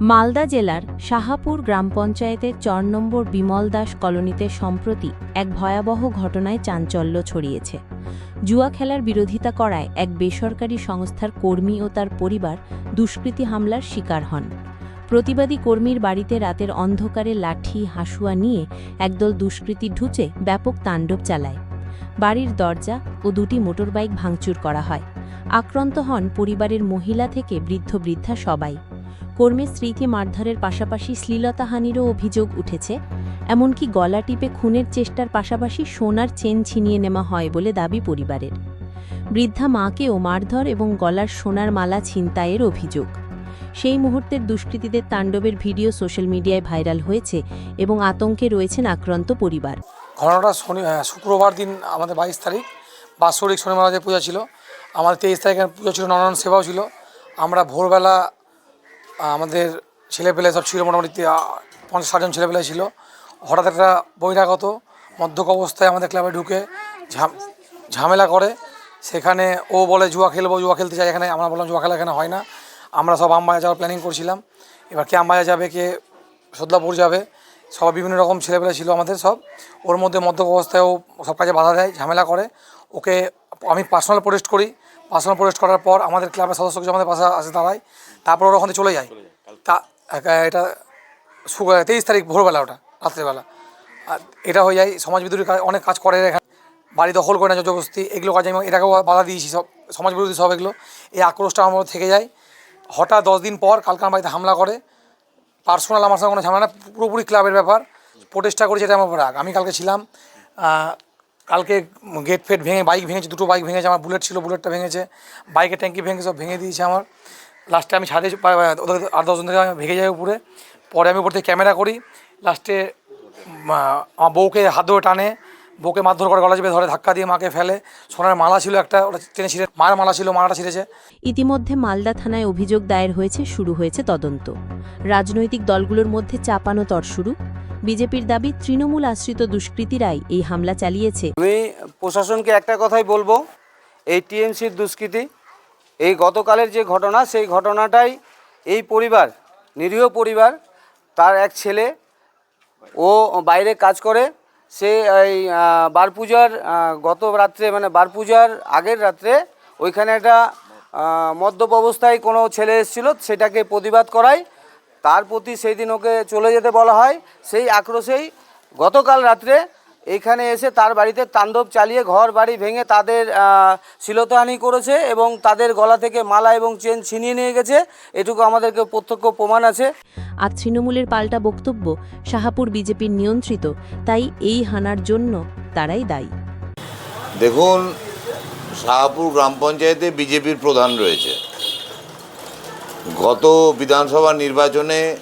মালদা জেলার শাহাপুর গ্রাম পঞ্চায়েতের চর নম্বর বিমল দাস কলোনিতে সম্প্রতি এক ভয়াবহ ঘটনায় চাঞ্চল্য ছড়িয়েছে। জুয়া খেলার বিরোধিতা করায় এক বেসরকারি সংস্থার কর্মী ও তার পরিবার দুষ্কৃতী হামলার শিকার হন। প্রতিবাদী কর্মীর বাড়িতে রাতের অন্ধকারে লাঠি, হাসুয়া নিয়ে একদল দুষ্কৃতী ঢুচে ব্যাপক তাণ্ডব চালায়। বাড়ির দরজা ও দুটি মোটরবাইক ভাঙচুর করা হয়। আক্রান্ত হন পরিবারের মহিলা থেকে বৃদ্ধ বৃদ্ধা সবাই। কর্মীর স্ত্রীকে মারধরের পাশাপাশি শ্লীলতাহানিরও অভিযোগ উঠেছে। এমনকি গলা টিপে খুনের চেষ্টার পাশাপাশি সোনার চেন ছিনিয়ে নেওয়া হয় বলে দাবি পরিবারের। বৃদ্ধা মাকেও মারধর এবং গলার সোনার মালা ছিনতাইয়ের অভিযোগ। সেই মুহূর্তের দুষ্কৃতীদের তাণ্ডবের ভিডিও সোশ্যাল মিডিয়ায় ভাইরাল হয়েছে এবং আতঙ্কে রয়েছেন আক্রান্ত পরিবার। ঘটনাটা শনি শুক্রবার দিন আমাদের বাইশ তারিখ, বাৎসরিক শনি মহারাজের পূজা ছিল। আমাদের তেইশ তারিখে পুজো ছিল নানান সেবাও ছিল। আমরা ভোরবেলা আমাদের ছেলেপেলে সব ছিল মোটামুটি পঞ্চাশ ষাটজন ছেলেপেলে ছিল। হঠাৎ একটা বহিরাগত মদ্যক অবস্থায় আমাদের ক্লাবে ঢুকে ঝাম- ঝামেলা করে। সেখানে ও বলে, জুয়া খেলব, জুয়া খেলতে চাই এখানে। আমরা বললাম, জুয়া খেলা এখানে হয় না। আমরা সব আমবাজা যাওয়ার প্ল্যানিং করছিলাম। এবার কে আমবাজা যাবে, কে সদলাপুর যাবে সব বিভিন্ন রকম ছেলেপেলে ছিল আমাদের সব। ওর মধ্যে মদ্যপ অবস্থায় ও সব কাজে বাধা দেয়, ঝামেলা করে। ওকে আমি পার্সোনাল প্রোটেস্ট করি। পার্সোনাল প্রোটেস্ট করার পর আমাদের ক্লাবের সদস্য কিছু আমাদের পাশে আসে দাঁড়ায় তারপর ওরা ওখানে চলে যায়। তা এটা তেইশ তারিখ ভোরবেলা ওটা রাত্রেবেলা। আর এটা হয়ে যায় সমাজ বিদ্রোহী অনেক কাজ করে এখানে। বাড়ি দখল করে না জবরদস্তি এগুলো কাজে আমি এটাকেও বাধা দিয়েছি সব সমাজ বিরোধী সব এগুলো। এই আক্রোশটা আমার থেকে যায়। হঠাৎ দশ দিন পর কালকে আমার বাড়িতে হামলা করে। পার্সোনাল আমার সঙ্গে কোনো ঝামেলা না পুরোপুরি ক্লাবের ব্যাপার। প্রোটেস্টটা করেছি এটা আমার রাগ। আমি কালকে ছিলাম কালকে গেট ফেট ভেঙে বাইক ভেঙেছে, দুটো বাইক ভেঙেছে, আমার বুলেট ছিল বুলেটটা ভেঙেছে বাইকের ট্যাঙ্কি ভেঙে, সব ভেঙে দিয়েছে আমার। লাস্টে আমি ছাড়ে ওদের আট দশজন থেকে আমি ভেঙে যাই উপরে। পরে আমি উপর থেকে ক্যামেরা করি। লাস্টে আমার বউকে হাত ধরে টানে। বউকে মারধর করে, গলা চেপে ধরে, ধাক্কা দিয়ে মাকে ফেলে। সোনার মালা ছিল একটা, ওটা টেনে ছিঁড়ে মার মালা ছিল মালাটা ছিঁড়েছে। ইতিমধ্যে মালদা থানায় অভিযোগ দায়ের হয়েছে, শুরু হয়েছে তদন্ত। রাজনৈতিক দলগুলোর মধ্যে চাপানো তর শুরু। বিজেপির দাবি তৃণমূল আশ্রিত দুষ্কৃতীরাই এই হামলা চালিয়েছে। আমি প্রশাসনকে একটা কথাই বলব এই টিএমসির দুষ্কৃতি এই গতকালের যে ঘটনা সেই ঘটনাটাই এই পরিবার নিরীহ পরিবার তার এক ছেলে ও বাইরে কাজ করে সে এই আহ, বার পূজার গত রাত্রে মানে বার পূজার আগের রাত্রে ওইখানে একটা মদ্যপ অবস্থায় কোনো ছেলে এসেছিল সেটাকে প্রতিবাদ করায় তার প্রতি সেই দিন ওকে চলে যেতে বলা হয়। সেই আক্রোশেই গতকাল রাত্রে এইখানে এসে তার বাড়িতে তাণ্ডব চালিয়ে ঘর বাড়ি ভেঙে তাদের আহ, শ্লীলতাহানি করেছে এবং তাদের গলা থেকে মালা এবং চেন ছিনিয়ে নিয়ে গেছে। এটুকু আমাদেরকে প্রত্যক্ষ প্রমাণ আছে। আর তৃণমূলের পাল্টা বক্তব্য শাহাপুর বিজেপির নিয়ন্ত্রিত তাই এই হানার জন্য তারাই দায়ী। দেখুন শাহপুর গ্রাম পঞ্চায়েতে বিজেপির প্রধান রয়েছে। গত বিধানসভা নির্বাচনে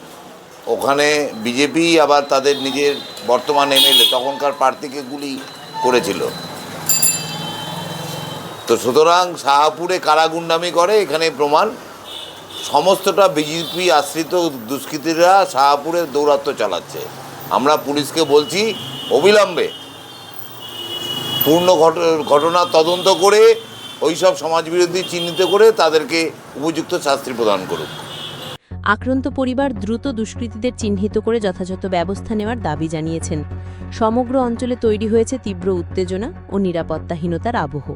ওখানে বিজেপি আবার তাদের নিজের বর্তমান এমএলএ তখনকার প্রার্থীকে গুলি করেছিল। তো সুতরাং শাহপুরে কারাগুন্ডামি করে, এখানে প্রমাণ সমস্তটা বিজেপি আশ্রিত দুষ্কৃতীরা শাহপুরে দৌরাত্ম্য চালাচ্ছে। আমরা পুলিশকে বলছি, অবিলম্বে পূর্ণ ঘট- ঘটনা তদন্ত করে ওই সব সমাজবিরোধী চিহ্নিত করে তাদেরকে উপযুক্ত শাস্তি প্রদান করুক। আক্রান্ত পরিবার দ্রুত দুষ্কৃতীদের চিহ্নিত করে যথাযথ ব্যবস্থা নেওয়ার দাবি জানিয়েছেন। সমগ্র অঞ্চলে তৈরি হয়েছে তীব্র উত্তেজনা ও নিরাপত্তাহীনতার আবহ।